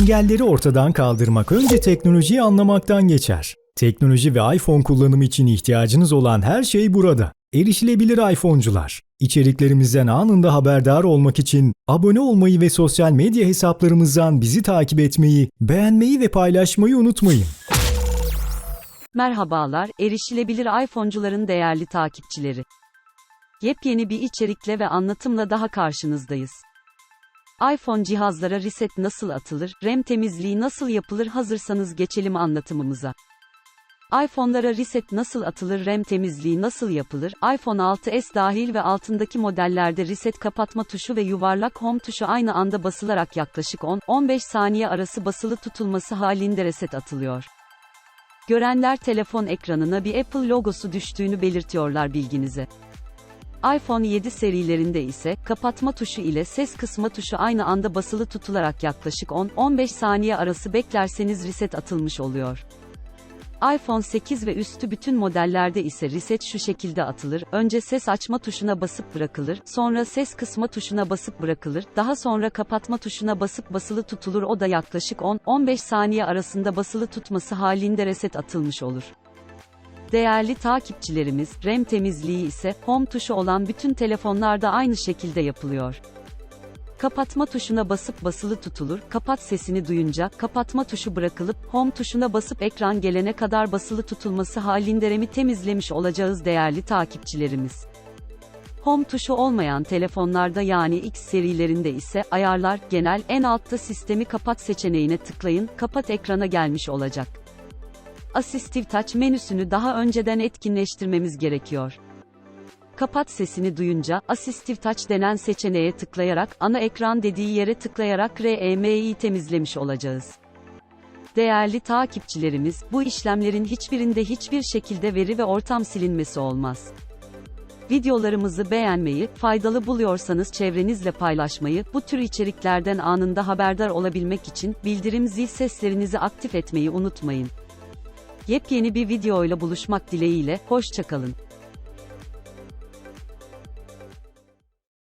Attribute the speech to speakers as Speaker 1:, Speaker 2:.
Speaker 1: Engelleri ortadan kaldırmak önce teknolojiyi anlamaktan geçer. Teknoloji ve iPhone kullanımı için ihtiyacınız olan her şey burada. Erişilebilir iPhone'cular. İçeriklerimizden anında haberdar olmak için abone olmayı ve sosyal medya hesaplarımızdan bizi takip etmeyi, beğenmeyi ve paylaşmayı unutmayın.
Speaker 2: Merhabalar, erişilebilir iPhone'cuların değerli takipçileri. Yepyeni bir içerikle ve anlatımla daha karşınızdayız. iPhone cihazlara reset nasıl atılır, RAM temizliği nasıl yapılır hazırsanız geçelim anlatımımıza. iPhone'lara reset nasıl atılır, RAM temizliği nasıl yapılır? iPhone 6s dahil ve altındaki modellerde reset kapatma tuşu ve yuvarlak home tuşu aynı anda basılarak yaklaşık 10-15 saniye arası basılı tutulması halinde reset atılıyor. Görenler telefon ekranına bir Apple logosu düştüğünü belirtiyorlar bilginize. iPhone 7 serilerinde ise kapatma tuşu ile ses kısma tuşu aynı anda basılı tutularak yaklaşık 10-15 saniye arası beklerseniz reset atılmış oluyor. iPhone 8 ve üstü bütün modellerde ise reset şu şekilde atılır. Önce ses açma tuşuna basıp bırakılır, sonra ses kısma tuşuna basıp bırakılır, daha sonra kapatma tuşuna basıp basılı tutulur. O da yaklaşık 10-15 saniye arasında basılı tutması halinde reset atılmış olur. Değerli takipçilerimiz, RAM temizliği ise home tuşu olan bütün telefonlarda aynı şekilde yapılıyor. Kapatma tuşuna basıp basılı tutulur, kapat sesini duyunca, kapatma tuşu bırakılıp, home tuşuna basıp ekran gelene kadar basılı tutulması halinde RAM'i temizlemiş olacağız değerli takipçilerimiz. Home tuşu olmayan telefonlarda yani X serilerinde ise ayarlar, genel, en altta sistemi kapat seçeneğine tıklayın, kapat ekrana gelmiş olacak. Assistive Touch menüsünü daha önceden etkinleştirmemiz gerekiyor. Kapat sesini duyunca, Assistive Touch denen seçeneğe tıklayarak, ana ekran dediği yere tıklayarak REM'yi temizlemiş olacağız. Değerli takipçilerimiz, bu işlemlerin hiçbirinde hiçbir şekilde veri ve ortam silinmesi olmaz. Videolarımızı beğenmeyi, faydalı buluyorsanız çevrenizle paylaşmayı, bu tür içeriklerden anında haberdar olabilmek için bildirim zil seslerinizi aktif etmeyi unutmayın. Yepyeni bir videoyla buluşmak dileğiyle, hoşçakalın.